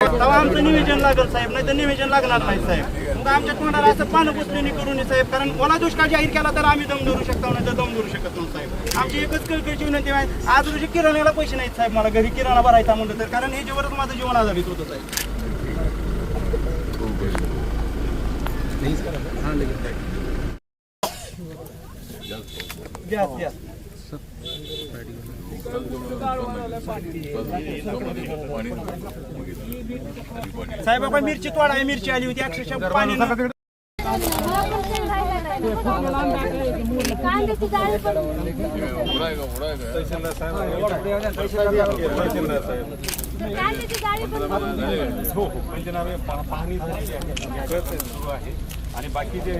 तेव्हा आमचं निवेदन लागल साहेब नाही तर निवेदन लागणार नाही साहेब. मग आमच्या तोंडाला असं पानं पुसलेली करू नये साहेब कारण ओला दुष्काळ जाहीर केला तर आम्ही दम धरू शकतो नाही तर दम धरू शकत नाही साहेब. आमची एकच कळकळची विनंती आहे आज रोजी किराण्याला पैसे नाहीत साहेब मला घरी किराणा भरायचा म्हणलं तर कारण हे जेवढंच माझं जीवन आधारित होतं साहेब. घ्या घ्या. साहेब आपण मिरची तोडा आहे मिरची आली होती अक्षरशः पाणी कांद्याची जाळी पण कांद्याची जाळी पण पाहणी झालेली आहे. सगळंच सुरू आहे. आणि बाकीचे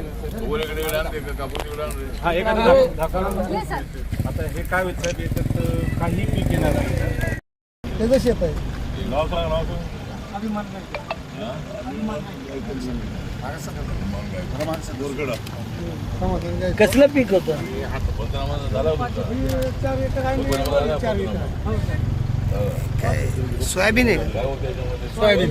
हा एखादा. हे सर. आता हे काय होत साहेब याच्यात काही पीक येणार नाही त्याचं शेत आहे. नाव सांग नाव सांग. समाधान काय कसलं पीक होतं? आहे आहे. सोयाबीन आहे. सोयाबीन.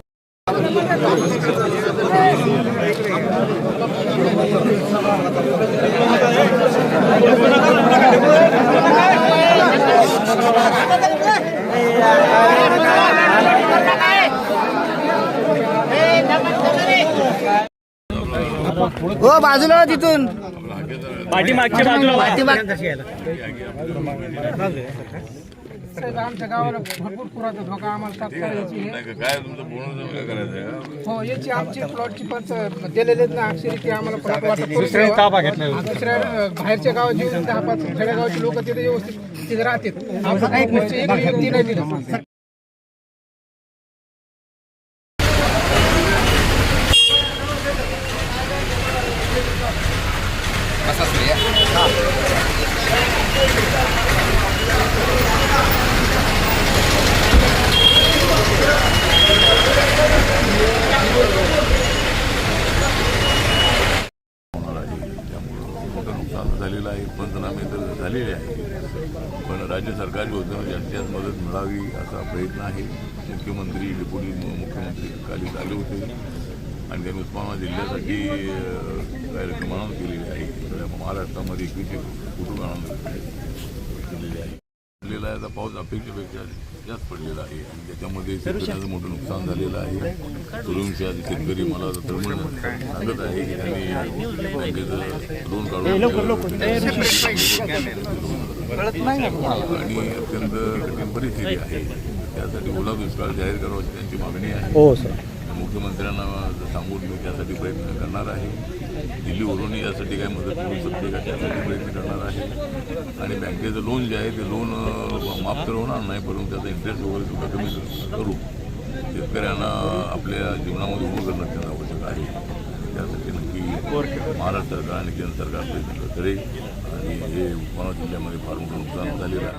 हो बाजूला तिथून. पाठीमागच्या बाजूला आमच्या गावाला भरपूर पुराचा धोका आम्हाला काय तुमचं पूर्ण करायचं आहे का हो याची आमची प्लॉटची पण दिलेले आहेत ना अक्षरी की आम्हाला प्लॉट. ताबा घेतला दुसऱ्या अं, बाहेरच्या गावात येऊन दहा पाच खेडेगावचे लोक तिथे व्यवस्थित तिथे राहतात. आमचं काही खर्च एक व्यक्ती नाही दिला होणार आहे त्यामुळं मोठं नुकसान झालेलं आहे पंचनामे तर झालेले आहे पण राज्य सरकारी योजना जास्तीत मदत मिळावी असा प्रयत्न आहे. मुख्यमंत्री डेप्युटी मुख्यमंत्री काली आले होते. आणि त्यांनी उस्मानाबाद जिल्ह्यासाठी अं, काही केलेली आहे सगळ्या महाराष्ट्रामध्ये एकवीसशे कुटुंब केलेली आहे पडलेला आहे. आता पाऊस अपेक्षेपेक्षा जास्त पडलेला आहे. आणि त्याच्यामध्ये शेतकऱ्याचं मोठं नुकसान झालेलं आहे. सूर्यवंशी शेतकरी मला तळमळ सांगत आहे की त्यांनी बँकेचं लोन काढून आणि अत्यंत कठीण परिस्थिती आहे. त्यासाठी ओला दुष्काळ जाहीर करावाची त्यांची मागणी आहे. हो मुख्यमंत्र्यांना सांगून मी त्यासाठी प्रयत्न करणार आहे. दिल्लीवरून यासाठी काय मदत करू शकते का? त्यासाठी प्रयत्न करणार आहे. आणि बँकेचं लोन जे आहे ते लोन माफ तर होणार नाही परंतु त्याचा इंटरेस्ट वगैरे सुद्धा कमी करू शेतकऱ्यांना आपल्या जीवनामध्ये उभं करणं त्यांना आवश्यक आहे. त्यासाठी नक्की महाराष्ट्र सरकार आणि केंद्र सरकार प्रयत्न करेल आणि हे उस्मानाबाद जिल्ह्यामध्ये फार मोठं नुकसान झालेलं आहे.